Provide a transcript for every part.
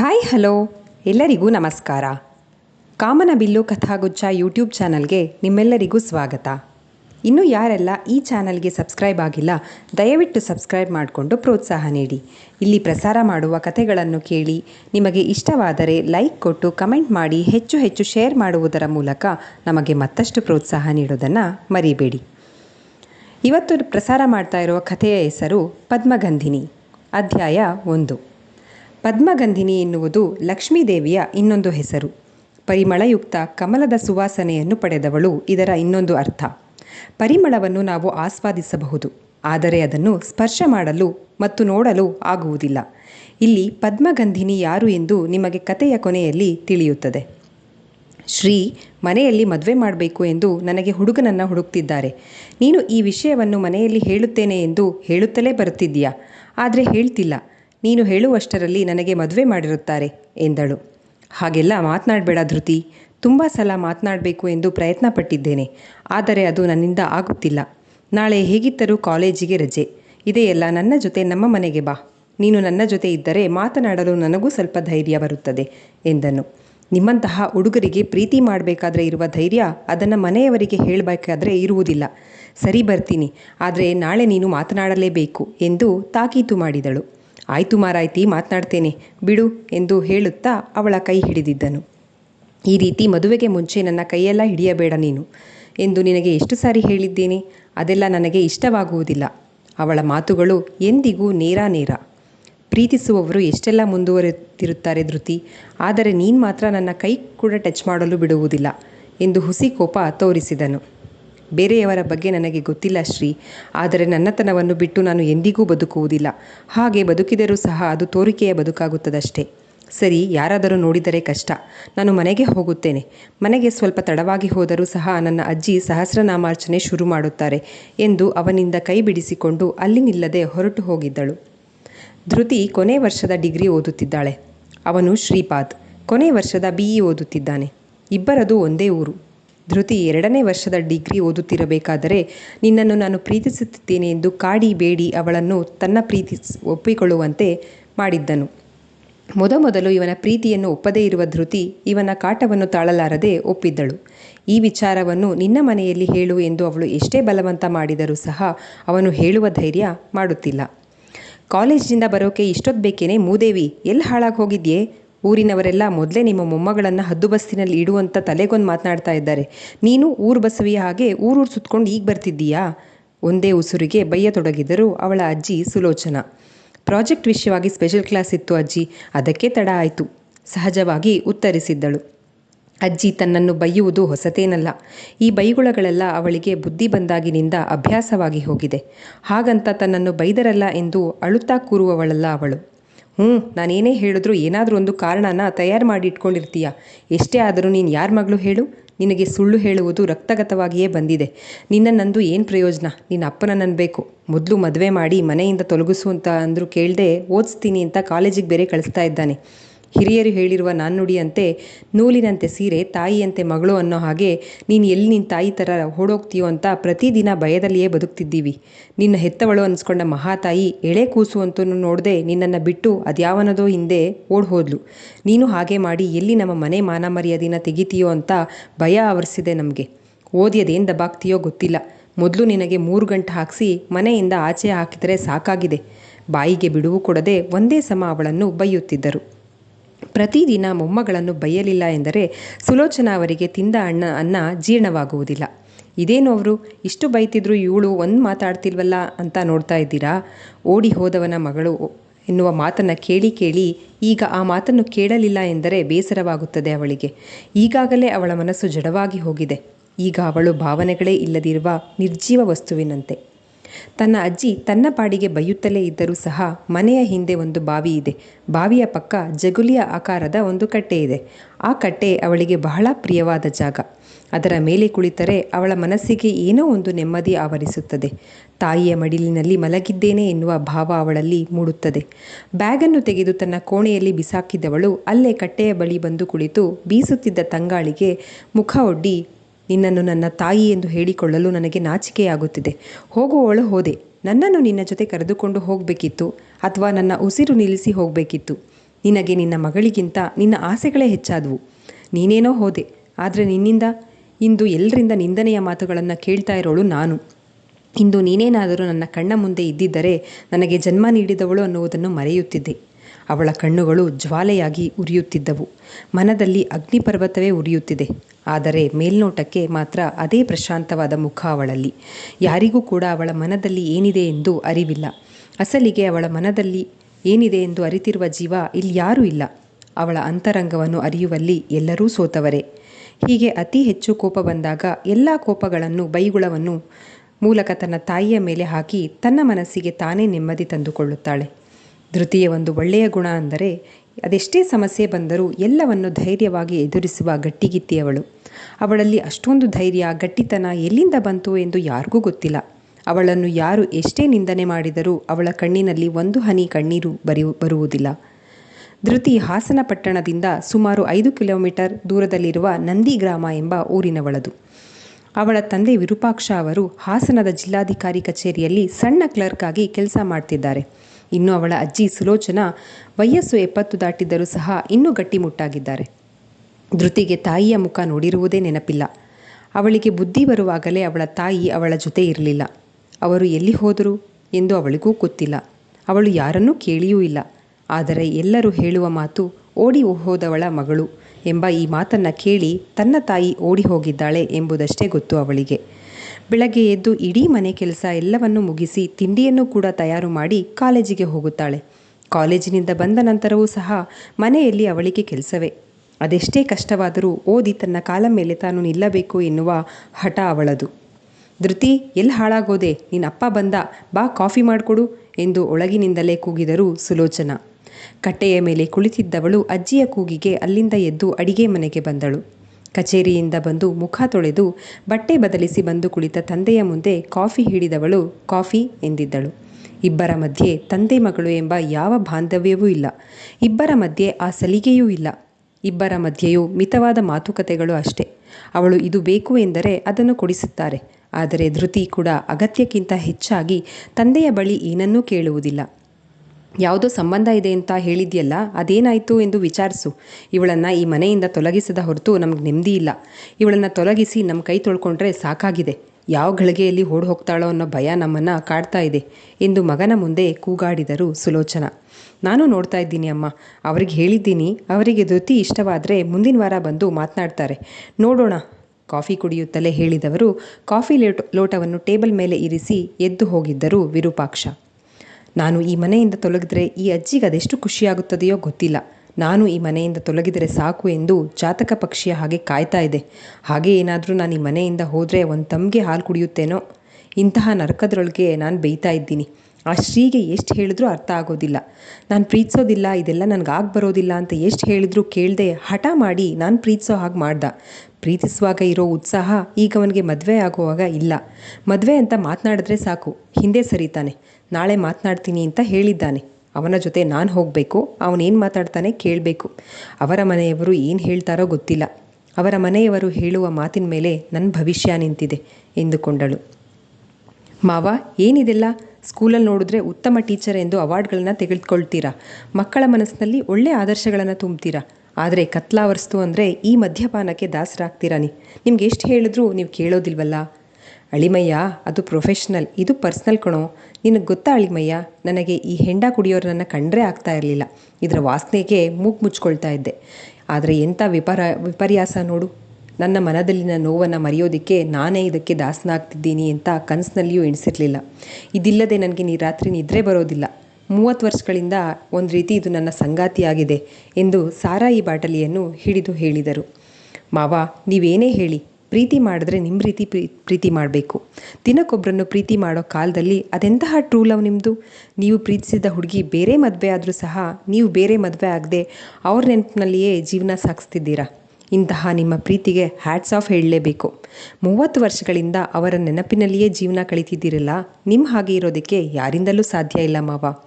Hi hello ಎಲ್ಲರಿಗೂ ನಮಸ್ಕಾರ. ಕಾಮನಬಿಲ್ಲು ಕಥಾಗುಚ್ಛ YouTube ಚಾನಲ್ಗೆ ನಿಮ್ಮೆಲ್ಲರಿಗೂ ಸ್ವಾಗತ. ಇನ್ನು ಯಾರೆಲ್ಲ ಈ ಚಾನಲ್ಗೆ ಸಬ್ಸ್ಕ್ರೈಬ್ ಆಗಿಲ್ಲ, ದಯವಿಟ್ಟು ಸಬ್ಸ್ಕ್ರೈಬ್ ಮಾಡಿಕೊಂಡು ಪ್ರೋತ್ಸಾಹ ನೀಡಿ. ಇಲ್ಲಿ ಪ್ರಸಾರ ಮಾಡುವ ಕಥೆಗಳನ್ನು ಕೇಳಿ, ನಿಮಗೆ ಇಷ್ಟವಾದರೆ ಲೈಕ್ ಕೊಟ್ಟು ಕಮೆಂಟ್ ಮಾಡಿ, ಹೆಚ್ಚು ಹೆಚ್ಚು ಶೇರ್ ಮಾಡುವುದರ ಮೂಲಕ ನಮಗೆ ಮತ್ತಷ್ಟು ಪ್ರೋತ್ಸಾಹ ನೀಡುವುದನ್ನು ಮರಿಬೇಡಿ. ಇವತ್ತು ಪ್ರಸಾರ ಮಾಡ್ತಾ ಇರುವ ಕಥೆಯ ಹೆಸರು ಪದ್ಮಗಂಧಿನಿ, ಅಧ್ಯಾಯ ಒಂದು. ಪದ್ಮಗಂಧಿನಿ ಎನ್ನುವುದು ಲಕ್ಷ್ಮೀದೇವಿಯ ಇನ್ನೊಂದು ಹೆಸರು. ಪರಿಮಳಯುಕ್ತ ಕಮಲದ ಸುವಾಸನೆಯನ್ನು ಪಡೆದವಳು ಇದರ ಇನ್ನೊಂದು ಅರ್ಥ. ಪರಿಮಳವನ್ನು ನಾವು ಆಸ್ವಾದಿಸಬಹುದು, ಆದರೆ ಅದನ್ನು ಸ್ಪರ್ಶ ಮಾಡಲು ಮತ್ತು ನೋಡಲು ಆಗುವುದಿಲ್ಲ. ಇಲ್ಲಿ ಪದ್ಮಗಂಧಿನಿ ಯಾರು ಎಂದು ನಿಮಗೆ ಕಥೆಯ ಕೊನೆಯಲ್ಲಿ ತಿಳಿಯುತ್ತದೆ. ಶ್ರೀ, ಮನೆಯಲ್ಲಿ ಮದುವೆ ಮಾಡಬೇಕು ಎಂದು ನನಗೆ ಹುಡುಗನನ್ನು ಹುಡುಕ್ತಿದ್ದಾರೆ. ನೀನು ಈ ವಿಷಯವನ್ನು ಮನೆಯಲ್ಲಿ ಹೇಳುತ್ತೇನೆ ಎಂದು ಹೇಳುತ್ತಲೇ ಬರುತ್ತಿದ್ದೀಯಾ? ಆದರೆ ಹೇಳ್ತಿಲ್ಲ. ನೀನು ಹೇಳುವಷ್ಟರಲ್ಲಿ ನನಗೆ ಮದುವೆ ಮಾಡಿರುತ್ತಾರೆ, ಎಂದಳು. ಹಾಗೆಲ್ಲ ಮಾತನಾಡಬೇಡ ಧೃತಿ. ತುಂಬ ಸಲ ಮಾತನಾಡಬೇಕು ಎಂದು ಪ್ರಯತ್ನ ಪಟ್ಟಿದ್ದೇನೆ ಆದರೆ ಅದು ನನ್ನಿಂದ ಆಗುತ್ತಿಲ್ಲ. ನಾಳೆ ಹೇಗಿದ್ದರೂ ಕಾಲೇಜಿಗೆ ರಜೆ. ಇದೆಯೆಲ್ಲ ನನ್ನ ಜೊತೆ ನಮ್ಮ ಮನೆಗೆ ಬಾ. ನೀನು ನನ್ನ ಜೊತೆ ಇದ್ದರೆ ಮಾತನಾಡಲು ನನಗೂ ಸ್ವಲ್ಪ ಧೈರ್ಯ ಬರುತ್ತದೆ, ಎಂದನು. ನಿಮ್ಮಂತಹ ಹುಡುಗರಿಗೆ ಪ್ರೀತಿ ಮಾಡಬೇಕಾದ್ರೆ ಇರುವ ಧೈರ್ಯ ಅದನ್ನು ಮನೆಯವರಿಗೆ ಹೇಳಬೇಕಾದ್ರೆ ಇರುವುದಿಲ್ಲ. ಸರಿ ಬರ್ತೀನಿ, ಆದರೆ ನಾಳೆ ನೀನು ಮಾತನಾಡಲೇಬೇಕು, ಎಂದು ತಾಕೀತು ಮಾಡಿದಳು. ಆಯಿತು ಮಾರಾಯ್ತಿ, ಮಾತನಾಡ್ತೇನೆ. ಬಿಡು ಎಂದು ಹೇಳುತ್ತಾ ಅವಳ ಕೈ ಹಿಡಿದಿದ್ದನು. ಈ ರೀತಿ ಮದುವೆಗೆ ಮುಂಚೆ ನನ್ನ ಕೈಯೆಲ್ಲ ಹಿಡಿಯಬೇಡ ನೀನು. ಎಂದು ನಿನಗೆ ಎಷ್ಟು ಸಾರಿ ಹೇಳಿದ್ದೇನೆ? ಅದೆಲ್ಲ ನನಗೆ ಇಷ್ಟವಾಗುವುದಿಲ್ಲ. ಅವಳ ಮಾತುಗಳು ಎಂದಿಗೂ ನೇರ ನೇರ. ಪ್ರೀತಿಸುವವರು ಎಷ್ಟೆಲ್ಲ ಮುಂದುವರೆತಿರುತ್ತಾರೆ ಧೃತಿ. ಆದರೆ ನೀನು ಮಾತ್ರ ನನ್ನ ಕೈ ಕೂಡ ಟಚ್ ಮಾಡಲು ಬಿಡುವುದಿಲ್ಲ ಎಂದು ಹುಸಿ ಕೋಪ ತೋರಿಸಿದನು. ಬೇರೆಯವರ ಬಗ್ಗೆ ನನಗೆ ಗೊತ್ತಿಲ್ಲ ಶ್ರೀ. ಆದರೆ ನನ್ನತನವನ್ನು ಬಿಟ್ಟು ನಾನು ಎಂದಿಗೂ ಬದುಕುವುದಿಲ್ಲ. ಹಾಗೆ ಬದುಕಿದರೂ ಸಹ ಅದು ತೋರಿಕೆಯ ಬದುಕಾಗುತ್ತದಷ್ಟೇ. ಸರಿ, ಯಾರಾದರೂ ನೋಡಿದರೆ ಕಷ್ಟ. ನಾನು ಮನೆಗೆ ಹೋಗುತ್ತೇನೆ. ಮನೆಗೆ ಸ್ವಲ್ಪ ತಡವಾಗಿ ಹೋದರೂ ಸಹ ನನ್ನ ಅಜ್ಜಿ ಸಹಸ್ರನಾಮಾರ್ಚನೆ ಶುರು ಮಾಡುತ್ತಾರೆ ಎಂದು ಅವನಿಂದ ಕೈ ಬಿಡಿಸಿಕೊಂಡು ಅಲ್ಲಿ ನಿಲ್ಲದೆ ಹೊರಟು ಹೋಗಿದ್ದಳು. ಧೃತಿ ಕೊನೆ ವರ್ಷದ ಡಿಗ್ರಿ ಓದುತ್ತಿದ್ದಾಳೆ. ಅವನು ಶ್ರೀಪಾದ್. ಕೊನೆ ವರ್ಷದ ಬಿಇ ಓದುತ್ತಿದ್ದಾನೆ. ಇಬ್ಬರದು ಒಂದೇ ಊರು. ಧೃತಿ ಎರಡನೇ ವರ್ಷದ ಡಿಗ್ರಿ ಓದುತ್ತಿರಬೇಕಾದರೆ ನಿನ್ನನ್ನು ನಾನು ಪ್ರೀತಿಸುತ್ತಿದ್ದೇನೆ ಎಂದು ಕಾಡಿ ಬೇಡಿ ಅವಳನ್ನು ತನ್ನ ಪ್ರೀತಿ ಒಪ್ಪಿಕೊಳ್ಳುವಂತೆ ಮಾಡಿದ್ದನು. ಮೊದಮೊದಲು ಇವನ ಪ್ರೀತಿಯನ್ನು ಒಪ್ಪದೇ ಇರುವ ಧೃತಿ ಇವನ ಕಾಟವನ್ನು ತಾಳಲಾರದೆ ಒಪ್ಪಿದ್ದಳು. ಈ ವಿಚಾರವನ್ನು ನಿನ್ನ ಮನೆಯಲ್ಲಿ ಹೇಳು ಎಂದು ಅವಳು ಎಷ್ಟೇ ಬಲವಂತ ಮಾಡಿದರೂ ಸಹ ಅವನು ಹೇಳುವ ಧೈರ್ಯ ಮಾಡುತ್ತಿಲ್ಲ. ಕಾಲೇಜಿನಿಂದ ಬರೋಕೆ ಇಷ್ಟೊತ್ತು ಬೇಕೇನೆ, ಮೂದೇವಿ? ಎಲ್ಲಿ ಹಾಳಾಗಿ ಹೋಗಿದ್ಯೆ? ಊರಿನವರೆಲ್ಲ ಮೊದಲೇ ನಿಮ್ಮ ಮೊಮ್ಮಗಳನ್ನು ಹದ್ದು ಬಸ್ಸಿನಲ್ಲಿ ಇಡುವಂತ ತಲೆಗೊಂದು ಮಾತನಾಡ್ತಾ ಇದ್ದಾರೆ. ನೀನು ಊರು ಬಸವಿಯ ಹಾಗೆ ಊರೂರು ಸುತ್ಕೊಂಡು ಈಗ ಬರ್ತಿದ್ದೀಯಾ? ಒಂದೇ ಉಸುರಿಗೆ ಬಯ್ಯತೊಡಗಿದರು ಅವಳ ಅಜ್ಜಿ ಸುಲೋಚನಾ. ಪ್ರಾಜೆಕ್ಟ್ ವಿಷಯವಾಗಿ ಸ್ಪೆಷಲ್ ಕ್ಲಾಸ್ ಇತ್ತು ಅಜ್ಜಿ. ಅದಕ್ಕೆ ತಡ ಆಯಿತು. ಸಹಜವಾಗಿ ಉತ್ತರಿಸಿದ್ದಳು. ಅಜ್ಜಿ ತನ್ನನ್ನು ಬೈಯುವುದು ಹೊಸತೇನಲ್ಲ. ಈ ಬೈಗುಳಗಳೆಲ್ಲ ಅವಳಿಗೆ ಬುದ್ಧಿ ಬಂದಾಗಿನಿಂದ ಅಭ್ಯಾಸವಾಗಿ ಹೋಗಿದೆ. ಹಾಗಂತ ತನ್ನನ್ನು ಬೈದರಲ್ಲ ಎಂದು ಅಳುತ್ತಾ ಕೂರುವವಳಲ್ಲ ಅವಳು. ಹ್ಞೂ ನಾನೇನೇ ಹೇಳಿದ್ರು ಏನಾದರೂ ಒಂದು ಕಾರಣನ ತಯಾರು ಮಾಡಿ ಇಟ್ಕೊಂಡಿರ್ತೀಯ. ಎಷ್ಟೇ ಆದರೂ ನೀನು ಯಾರ ಮಗಳು ಹೇಳು? ನಿನಗೆ ಸುಳ್ಳು ಹೇಳುವುದು ರಕ್ತಗತವಾಗಿಯೇ ಬಂದಿದೆ. ನಿನ್ನ ನಂದು ಏನು ಪ್ರಯೋಜನ? ನಿನ್ನ ಅಪ್ಪನ ಬೇಕು ಮೊದಲು ಮದುವೆ ಮಾಡಿ ಮನೆಯಿಂದ ತೊಲಗಿಸು ಅಂತ ಅಂದರೂ ಕೇಳದೆ ಓದಿಸ್ತೀನಿ ಅಂತ ಕಾಲೇಜಿಗೆ ಬೇರೆ ಕಳಿಸ್ತಾ ಇದ್ದಾನೆ. ಹಿರಿಯರು ಹೇಳಿರುವ ನಾಣ್ಣುಡಿಯಂತೆ ನೂಲಿನಂತೆ ಸೀರೆ, ತಾಯಿಯಂತೆ ಮಗಳು ಅನ್ನೋ ಹಾಗೆ ನೀನು ಎಲ್ಲಿ ನಿನ್ನ ತಾಯಿ ಥರ ಓಡೋಗ್ತೀಯೋ ಅಂತ ಪ್ರತಿದಿನ ಭಯದಲ್ಲಿಯೇ ಬದುಕ್ತಿದ್ದೀವಿ. ನಿನ್ನ ಹೆತ್ತವಳು ಅನಿಸ್ಕೊಂಡ ಮಹಾತಾಯಿ ಎಳೆ ಕೂಸು ಅಂತೂ ನೋಡದೆ ನಿನ್ನನ್ನು ಬಿಟ್ಟು ಅದ್ಯಾವನದೋ ಹಿಂದೆ ಓಡ್ ಹೋದ್ಲು. ನೀನು ಹಾಗೆ ಮಾಡಿ ಎಲ್ಲಿ ನಮ್ಮ ಮನೆ ಮಾನ ಮರ್ಯಾದಿನ ತೆಗಿತೀಯೋ ಅಂತ ಭಯ ಆವರಿಸಿದೆ ನಮಗೆ. ಓದಿಯದೇನು ದಬಾಗ್ತೀಯೋ ಗೊತ್ತಿಲ್ಲ. ಮೊದಲು ನಿನಗೆ ಮೂರು ಗಂಟೆ ಹಾಕಿಸಿ ಮನೆಯಿಂದ ಆಚೆ ಹಾಕಿದರೆ ಸಾಕಾಗಿದೆ. ಬಾಯಿಗೆ ಬಿಡುವು ಕೊಡದೆ ಒಂದೇ ಸಮ ಅವಳನ್ನು ಬೈಯುತ್ತಿದ್ದರು. ಪ್ರತಿದಿನ ಮೊಮ್ಮಗಳನ್ನು ಬೈಯಲಿಲ್ಲ ಎಂದರೆ ಸುಲೋಚನಾ ಅವರಿಗೆ ತಿಂದ ಅಣ್ಣ ಅನ್ನ ಜೀರ್ಣವಾಗುವುದಿಲ್ಲ. ಇದೇನು ಅವರು? ಇಷ್ಟು ಬೈತಿದ್ರು ಇವಳು ಒಂದು ಮಾತಾಡ್ತಿಲ್ವಲ್ಲ ಅಂತ ನೋಡ್ತಾ ಇದ್ದೀರಾ? ಓಡಿ ಹೋದವನ ಮಗಳು ಎನ್ನುವ ಮಾತನ್ನು ಕೇಳಿ ಕೇಳಿ ಈಗ ಆ ಮಾತನ್ನು ಕೇಳಲಿಲ್ಲ ಎಂದರೆ ಬೇಸರವಾಗುತ್ತದೆ ಅವಳಿಗೆ. ಈಗಾಗಲೇ ಅವಳ ಮನಸ್ಸು ಜಡವಾಗಿ ಹೋಗಿದೆ. ಈಗ ಅವಳು ಭಾವನೆಗಳೇ ಇಲ್ಲದಿರುವ ನಿರ್ಜೀವ ವಸ್ತುವಿನಂತೆ. ತನ್ನ ಅಜ್ಜಿ ತನ್ನ ಪಾಡಿಗೆ ಬೈಯುತ್ತಲೇ ಇದ್ದರೂ ಸಹ ಮನೆಯ ಹಿಂದೆ ಒಂದು ಬಾವಿ ಇದೆ. ಬಾವಿಯ ಪಕ್ಕ ಜಗುಲಿಯ ಆಕಾರದ ಒಂದು ಕಟ್ಟೆ ಇದೆ. ಆ ಕಟ್ಟೆ ಅವಳಿಗೆ ಬಹಳ ಪ್ರಿಯವಾದ ಜಾಗ. ಅದರ ಮೇಲೆ ಕುಳಿತರೆ ಅವಳ ಮನಸ್ಸಿಗೆ ಏನೋ ಒಂದು ನೆಮ್ಮದಿ ಆವರಿಸುತ್ತದೆ. ತಾಯಿಯ ಮಡಿಲಿನಲ್ಲಿ ಮಲಗಿದ್ದೇನೆ ಎನ್ನುವ ಭಾವ ಅವಳಲ್ಲಿ ಮೂಡುತ್ತದೆ. ಬ್ಯಾಗನ್ನು ತೆಗೆದು ತನ್ನ ಕೋಣೆಯಲ್ಲಿ ಬಿಸಾಕಿದವಳು ಅಲ್ಲೇ ಕಟ್ಟೆಯ ಬಳಿ ಬಂದು ಕುಳಿತು ಬೀಸುತ್ತಿದ್ದ ತಂಗಾಳಿಗೆ ಮುಖ ಒಡ್ಡಿ ನಿನ್ನನ್ನು ನನ್ನ ತಾಯಿ ಎಂದು ಹೇಳಿಕೊಳ್ಳಲು ನನಗೆ ನಾಚಿಕೆಯಾಗುತ್ತಿದೆ. ಹೋಗುವವಳು ಹೋದೆ. ನನ್ನನ್ನು ನಿನ್ನ ಜೊತೆ ಕರೆದುಕೊಂಡು ಹೋಗಬೇಕಿತ್ತು ಅಥವಾ ನನ್ನ ಉಸಿರು ನಿಲ್ಲಿಸಿ ಹೋಗಬೇಕಿತ್ತು. ನಿನಗೆ ನಿನ್ನ ಮಗಳಿಗಿಂತ ನಿನ್ನ ಆಸೆಗಳೇ ಹೆಚ್ಚಾದವು. ನೀನೇನೋ ಹೋದೆ. ಆದರೆ ನಿನ್ನಿಂದ, ಇಂದು ಎಲ್ಲರಿಂದ ನಿಂದನೆಯ ಮಾತುಗಳನ್ನು ಕೇಳ್ತಾ ಇರೋಳು ನಾನು. ಇಂದು ನೀನೇನಾದರೂ ನನ್ನ ಕಣ್ಣ ಮುಂದೆ ಇದ್ದಿದ್ದರೆ ನನಗೆ ಜನ್ಮ ನೀಡಿದವಳು ಅನ್ನುವುದನ್ನು ಮರೆಯುತ್ತಿದ್ದೆ. ಅವಳ ಕಣ್ಣುಗಳು ಜ್ವಾಲೆಯಾಗಿ ಉರಿಯುತ್ತಿದ್ದವು. ಮನದಲ್ಲಿ ಅಗ್ನಿಪರ್ವತವೇ ಉರಿಯುತ್ತಿದೆ. ಆದರೆ ಮೇಲ್ನೋಟಕ್ಕೆ ಮಾತ್ರ ಅದೇ ಪ್ರಶಾಂತವಾದ ಮುಖ ಅವಳಲ್ಲಿ. ಯಾರಿಗೂ ಕೂಡ ಅವಳ ಮನದಲ್ಲಿ ಏನಿದೆ ಎಂದು ಅರಿವಿಲ್ಲ. ಅಸಲಿಗೆ ಅವಳ ಮನದಲ್ಲಿ ಏನಿದೆ ಎಂದು ಅರಿತಿರುವ ಜೀವ ಇಲ್ಲಿ ಯಾರೂ ಇಲ್ಲ. ಅವಳ ಅಂತರಂಗವನ್ನು ಅರಿಯುವಲ್ಲಿ ಎಲ್ಲರೂ ಸೋತವರೇ. ಹೀಗೆ ಅತಿ ಹೆಚ್ಚು ಕೋಪ ಬಂದಾಗ ಎಲ್ಲ ಕೋಪಗಳನ್ನು ಬೈಗುಳವನ್ನು ಮೂಲಕ ತನ್ನ ತಾಯಿಯ ಮೇಲೆ ಹಾಕಿ ತನ್ನ ಮನಸ್ಸಿಗೆ ತಾನೇ ನೆಮ್ಮದಿ ತಂದುಕೊಳ್ಳುತ್ತಾಳೆ. ಧೃತಿಯ ಒಂದು ಒಳ್ಳೆಯ ಗುಣ ಅಂದರೆ ಅದೆಷ್ಟೇ ಸಮಸ್ಯೆ ಬಂದರೂ ಎಲ್ಲವನ್ನು ಧೈರ್ಯವಾಗಿ ಎದುರಿಸುವ ಗಟ್ಟಿಗಿತ್ತಿಯವಳು. ಅವಳಲ್ಲಿ ಅಷ್ಟೊಂದು ಧೈರ್ಯ, ಗಟ್ಟಿತನ ಎಲ್ಲಿಂದ ಬಂತು ಎಂದು ಯಾರಿಗೂ ಗೊತ್ತಿಲ್ಲ. ಅವಳನ್ನು ಯಾರು ಎಷ್ಟೇ ನಿಂದನೆ ಮಾಡಿದರೂ ಅವಳ ಕಣ್ಣಿನಲ್ಲಿ ಒಂದು ಹನಿ ಕಣ್ಣೀರು ಬರಿ, ಬರುವುದಿಲ್ಲ. ಧೃತಿ ಹಾಸನ ಪಟ್ಟಣದಿಂದ ಸುಮಾರು ಐದು ಕಿಲೋಮೀಟರ್ ದೂರದಲ್ಲಿರುವ ನಂದಿ ಗ್ರಾಮ ಎಂಬ ಊರಿನವಳದು. ಅವಳ ತಂದೆ ವಿರೂಪಾಕ್ಷ ಅವರು ಹಾಸನದ ಜಿಲ್ಲಾಧಿಕಾರಿ ಕಚೇರಿಯಲ್ಲಿ ಸಣ್ಣ ಕ್ಲರ್ಕ್ ಆಗಿ ಕೆಲಸ ಮಾಡ್ತಿದ್ದಾರೆ. ಇನ್ನು ಅವಳ ಅಜ್ಜಿ ಸುಲೋಚನಾ ವಯಸ್ಸು ಎಪ್ಪತ್ತು ದಾಟಿದ್ದರೂ ಸಹ ಇನ್ನೂ ಗಟ್ಟಿಮುಟ್ಟಾಗಿದ್ದಾರೆ. ಧೃತಿಗೆ ತಾಯಿಯ ಮುಖ ನೋಡಿರುವುದೇ ನೆನಪಿಲ್ಲ. ಅವಳಿಗೆ ಬುದ್ಧಿ ಬರುವಾಗಲೇ ಅವಳ ತಾಯಿ ಅವಳ ಜೊತೆ ಇರಲಿಲ್ಲ. ಅವರು ಎಲ್ಲಿ ಹೋದರು ಎಂದು ಅವಳಿಗೂ ಗೊತ್ತಿಲ್ಲ. ಅವಳು ಯಾರನ್ನೂ ಕೇಳಿಯೂ ಇಲ್ಲ. ಆದರೆ ಎಲ್ಲರೂ ಹೇಳುವ ಮಾತು ಓಡಿ ಹೋದವಳ ಮಗಳು ಎಂಬ ಈ ಮಾತನ್ನು ಕೇಳಿ ತನ್ನ ತಾಯಿ ಓಡಿ ಹೋಗಿದ್ದಾಳೆ ಎಂಬುದಷ್ಟೇ ಗೊತ್ತು ಅವಳಿಗೆ. ಬೆಳಗ್ಗೆ ಎದ್ದು ಇಡೀ ಮನೆ ಕೆಲಸ ಎಲ್ಲವನ್ನು ಮುಗಿಸಿ ತಿಂಡಿಯನ್ನು ಕೂಡ ತಯಾರು ಮಾಡಿ ಕಾಲೇಜಿಗೆ ಹೋಗುತ್ತಾಳೆ. ಕಾಲೇಜಿನಿಂದ ಬಂದ ನಂತರವೂ ಸಹ ಮನೆಯಲ್ಲಿ ಅವಳಿಗೆ ಕೆಲಸವೇ. ಅದೆಷ್ಟೇ ಕಷ್ಟವಾದರೂ ಓದಿ ತನ್ನ ಕಾಲ ಮೇಲೆ ತಾನು ನಿಲ್ಲಬೇಕು ಎನ್ನುವ ಹಠ ಅವಳದು. ಧೃತಿ ಎಲ್ಲಿ ಹಾಳಾಗೋದೆ? ನಿನ್ನ ಅಪ್ಪ ಬಂದ, ಬಾ ಕಾಫಿ ಮಾಡಿಕೊಡು ಎಂದು ಒಳಗಿನಿಂದಲೇ ಕೂಗಿದರು ಸುಲೋಚನಾ. ಕಟ್ಟೆಯ ಮೇಲೆ ಕುಳಿತಿದ್ದವಳು ಅಜ್ಜಿಯ ಕೂಗಿಗೆ ಅಲ್ಲಿಂದ ಎದ್ದು ಅಡಿಗೆ ಮನೆಗೆ ಬಂದಳು. ಕಚೇರಿಯಿಂದ ಬಂದು ಮುಖ ತೊಳೆದು ಬಟ್ಟೆ ಬದಲಿಸಿ ಬಂದು ಕುಳಿತ ತಂದೆಯ ಮುಂದೆ ಕಾಫಿ ಹಿಡಿದವಳು ಕಾಫಿ ಎಂದಿದ್ದಳು. ಇಬ್ಬರ ಮಧ್ಯೆ ತಂದೆ ಮಗಳು ಎಂಬ ಯಾವ ಬಾಂಧವ್ಯವೂ ಇಲ್ಲ. ಇಬ್ಬರ ಮಧ್ಯೆ ಆ ಸಲಿಗೆಯೂ ಇಲ್ಲ. ಇಬ್ಬರ ಮಧ್ಯೆಯೂ ಮಿತವಾದ ಮಾತುಕತೆಗಳು ಅಷ್ಟೇ. ಅವಳು ಇದು ಬೇಕು ಎಂದರೆ ಅದನ್ನು ಕೊಡಿಸುತ್ತಾರೆ. ಆದರೆ ಧೃತಿ ಕೂಡ ಅಗತ್ಯಕ್ಕಿಂತ ಹೆಚ್ಚಾಗಿ ತಂದೆಯ ಬಳಿ ಏನನ್ನೂ ಕೇಳುವುದಿಲ್ಲ. ಯಾವುದೋ ಸಂಬಂಧ ಇದೆ ಅಂತ ಹೇಳಿದ್ಯಲ್ಲ, ಅದೇನಾಯಿತು ಎಂದು ವಿಚಾರಿಸು. ಇವಳನ್ನು ಈ ಮನೆಯಿಂದ ತೊಲಗಿಸದ ಹೊರತು ನಮಗೆ ನೆಮ್ಮದಿ ಇಲ್ಲ. ಇವಳನ್ನು ತೊಲಗಿಸಿ ನಮ್ಮ ಕೈ ತೊಳ್ಕೊಂಡ್ರೆ ಸಾಕಾಗಿದೆ. ಯಾವ ಗಳಿಗೆಯಲ್ಲಿ ಓಡ್ ಹೋಗ್ತಾಳೋ ಅನ್ನೋ ಭಯ ನಮ್ಮನ್ನು ಕಾಡ್ತಾ ಇದೆ ಎಂದು ಮಗನ ಮುಂದೆ ಕೂಗಾಡಿದರು ಸುಲೋಚನಾ. ನಾನು ನೋಡ್ತಾ ಇದ್ದೀನಿ ಅಮ್ಮ, ಅವ್ರಿಗೆ ಹೇಳಿದ್ದೀನಿ, ಅವರಿಗೆ ಧೃತಿ ಇಷ್ಟವಾದರೆ ಮುಂದಿನ ವಾರ ಬಂದು ಮಾತನಾಡ್ತಾರೆ. ನೋಡೋಣ, ಕಾಫಿ ಕುಡಿಯುತ್ತಲೇ ಹೇಳಿದವರು, ಕಾಫಿ ಲೋಟ, ಲೋಟವನ್ನು ಟೇಬಲ್ ಮೇಲೆ ಇರಿಸಿ ಎದ್ದು ಹೋಗಿದ್ದರು ವಿರೂಪಾಕ್ಷ. ನಾನು ಈ ಮನೆಯಿಂದ ತೊಲಗಿದ್ರೆ ಈ ಅಜ್ಜಿಗೆ ಅದೆಷ್ಟು ಖುಷಿಯಾಗುತ್ತದೆಯೋ ಗೊತ್ತಿಲ್ಲ. ನಾನು ಈ ಮನೆಯಿಂದ ತೊಲಗಿದರೆ ಸಾಕು ಎಂದು ಜಾತಕ ಪಕ್ಷಿಯ ಹಾಗೆ ಕಾಯ್ತಾ ಇದೆ. ಹಾಗೆ ಏನಾದರೂ ನಾನು ಈ ಮನೆಯಿಂದ ಹೋದರೆ ಒಂದು ತಮ್ಗೆ ಹಾಲು ಕುಡಿಯುತ್ತೇನೋ? ಇಂತಹ ನರಕದರೊಳಗೆ ನಾನು ಬೇಯ್ತಾ ಇದ್ದೀನಿ. ಆ ಶ್ರೀಗೆ ಎಷ್ಟು ಹೇಳಿದ್ರೂ ಅರ್ಥ ಆಗೋದಿಲ್ಲ. ನಾನು ಪ್ರೀತಿಸೋದಿಲ್ಲ, ಇದೆಲ್ಲ ನನಗೆ ಆಗಿ ಬರೋದಿಲ್ಲ ಅಂತ ಎಷ್ಟು ಹೇಳಿದ್ರು ಕೇಳದೆ ಹಠ ಮಾಡಿ ನಾನು ಪ್ರೀತಿಸೋ ಹಾಗೆ ಮಾಡ್ದ. ಪ್ರೀತಿಸುವಾಗ ಇರೋ ಉತ್ಸಾಹ ಈಗ ಅವನಿಗೆ ಮದುವೆ ಆಗುವಾಗ ಇಲ್ಲ. ಮದುವೆ ಅಂತ ಮಾತನಾಡಿದ್ರೆ ಸಾಕು, ಹಿಂದೆ ಸರಿತಾನೆ, ನಾಳೆ ಮಾತನಾಡ್ತೀನಿ ಅಂತ ಹೇಳಿದ್ದಾನೆ. ಅವನ ಜೊತೆ ನಾನು ಹೋಗಬೇಕು ಅವನೇನು ಮಾತಾಡ್ತಾನೆ ಕೇಳಬೇಕು. ಅವರ ಮನೆಯವರು ಏನು ಹೇಳ್ತಾರೋ ಗೊತ್ತಿಲ್ಲ. ಅವರ ಮನೆಯವರು ಹೇಳುವ ಮಾತಿನ ಮೇಲೆ ನನ್ನ ಭವಿಷ್ಯ ನಿಂತಿದೆ ಎಂದುಕೊಂಡಳು. ಮಾವ, ಏನಿದೆಲ್ಲ? ಸ್ಕೂಲಲ್ಲಿ ನೋಡಿದ್ರೆ ಉತ್ತಮ ಟೀಚರ್ ಎಂದು ಅವಾರ್ಡ್ಗಳನ್ನ ತೆಗೆದುಕೊಳ್ತೀರಾ? ಮಕ್ಕಳ ಮನಸ್ಸಿನಲ್ಲಿ ಒಳ್ಳೆಯ ಆದರ್ಶಗಳನ್ನು ತುಂಬ್ತೀರಾ? ಆದರೆ ಕತ್ಲಾವರಿಸ್ತು ಅಂದರೆ ಈ ಮದ್ಯಪಾನಕ್ಕೆ ದಾಸರಾಗ್ತೀರಾ ನಿಮ್ಗೆ ಎಷ್ಟು ಹೇಳಿದ್ರೂ ನೀವು ಕೇಳೋದಿಲ್ವಲ್ಲ? ಅಳಿಮಯ್ಯ, ಅದು ಪ್ರೊಫೆಷ್ನಲ್ ಇದು ಪರ್ಸ್ನಲ್ ಕಣೋ. ನಿನಗೆ ಗೊತ್ತಾ ಅಳಿಮಯ್ಯ? ನನಗೆ ಈ ಹೆಂಡ ಕುಡಿಯೋರನ್ನ ಕಂಡ್ರೆ ಆಗ್ತಾ ಇರಲಿಲ್ಲ. ಇದರ ವಾಸನೆಗೆ ಮೂಗು ಮುಚ್ಕೊಳ್ತಾ ಇದ್ದೆ. ಆದರೆ ಎಂಥ ವಿಪರ, ವಿಪರ್ಯಾಸ ನೋಡು. ನನ್ನ ಮನದಲ್ಲಿನ ನೋವನ್ನು ಮರೆಯೋದಕ್ಕೆ ನಾನೇ ಇದಕ್ಕೆ ದಾಸನಾಗ್ತಿದ್ದೀನಿ ಅಂತ ಕನಸಿನಲ್ಲಿಯೂ ಎಣಿಸಿರಲಿಲ್ಲ. ಇದಿಲ್ಲದೆ ನನಗೆ ನೀ ರಾತ್ರಿ ನಿದ್ರೆ ಬರೋದಿಲ್ಲ. ಮೂವತ್ತು ವರ್ಷಗಳಿಂದ ಒಂದು ರೀತಿ ಇದು ನನ್ನ ಸಂಗಾತಿಯಾಗಿದೆ ಎಂದು ಸಾರಾಯಿ ಬಾಟಲಿಯನ್ನು ಹಿಡಿದು ಹೇಳಿದರು. ಮಾವ, ನೀವೇನೇ ಹೇಳಿ, ಪ್ರೀತಿ ಮಾಡಿದ್ರೆ ನಿಮ್ಮ ರೀತಿ ಪ್ರೀ, ಪ್ರೀತಿ ಮಾಡಬೇಕು. ದಿನಕ್ಕೊಬ್ಬರನ್ನು ಪ್ರೀತಿ ಮಾಡೋ ಕಾಲದಲ್ಲಿ ಅದೆಂತಹ ಟ್ರೂ ಲವ್ ನಿಮ್ಮದು ನೀವು ಪ್ರೀತಿಸಿದ ಹುಡುಗಿ ಬೇರೆ ಮದುವೆ ಆದರೂ ಸಹ ನೀವು ಬೇರೆ ಮದುವೆ ಆಗದೆ ಅವ್ರ ನೆನಪಿನಲ್ಲಿಯೇ ಜೀವನ ಸಾಗಿಸ್ತಿದ್ದೀರಾ? ಇಂತಹ ನಿಮ್ಮ ಪ್ರೀತಿಗೆ ಹ್ಯಾಟ್ಸ್ ಆಫ್ ಹೇಳಲೇಬೇಕು. ಮೂವತ್ತು ವರ್ಷಗಳಿಂದ ಅವರ ನೆನಪಿನಲ್ಲಿಯೇ ಜೀವನ ಕಳೀತಿದ್ದೀರಲ್ಲ ನಿಮ್ಮ ಹಾಗೆ ಇರೋದಕ್ಕೆ ಯಾರಿಂದಲೂ ಸಾಧ್ಯ ಇಲ್ಲ ಮಾವ.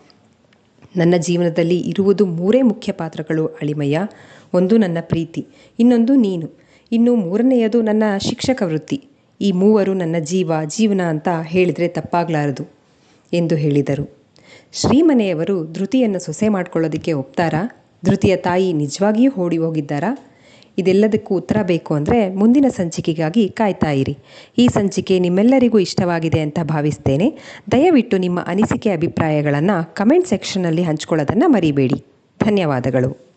ನನ್ನ ಜೀವನದಲ್ಲಿ ಇರುವುದು ಮೂರೇ ಮುಖ್ಯ ಪಾತ್ರಗಳು ಅಳಿಮಯ್ಯ, ಒಂದು ನನ್ನ ಪ್ರೀತಿ, ಇನ್ನೊಂದು ನೀನು. ಇನ್ನು ಮೂರನೆಯದು ನನ್ನ ಶಿಕ್ಷಕ ವೃತ್ತಿ. ಈ ಮೂವರು ನನ್ನ ಜೀವ, ಜೀವನ ಅಂತ ಹೇಳಿದರೆ ತಪ್ಪಾಗಲಾರದು ಎಂದು ಹೇಳಿದರು. ಶ್ರೀಮನೆಯವರು ಧೃತಿಯನ್ನು ಸೊಸೆ ಮಾಡ್ಕೊಳ್ಳೋದಕ್ಕೆ ಒಪ್ತಾರಾ? ಧೃತಿಯ ತಾಯಿ ನಿಜವಾಗಿಯೂ ಓಡಿ ಹೋಗಿದ್ದಾರಾ? ಇದೆಲ್ಲದಕ್ಕೂ ಉತ್ತರ ಬೇಕು ಅಂದರೆ ಮುಂದಿನ ಸಂಚಿಕೆಗಾಗಿ ಕಾಯ್ತಾ ಇರಿ. ಈ ಸಂಚಿಕೆ ನಿಮ್ಮೆಲ್ಲರಿಗೂ ಇಷ್ಟವಾಗಿದೆ ಅಂತ ಭಾವಿಸ್ತೇನೆ. ದಯವಿಟ್ಟು ನಿಮ್ಮ ಅನಿಸಿಕೆ ಅಭಿಪ್ರಾಯಗಳನ್ನು ಕಮೆಂಟ್ ಸೆಕ್ಷನ್ನಲ್ಲಿ ಹಂಚ್ಕೊಳ್ಳೋದನ್ನು ಮರಿಬೇಡಿ. ಧನ್ಯವಾದಗಳು.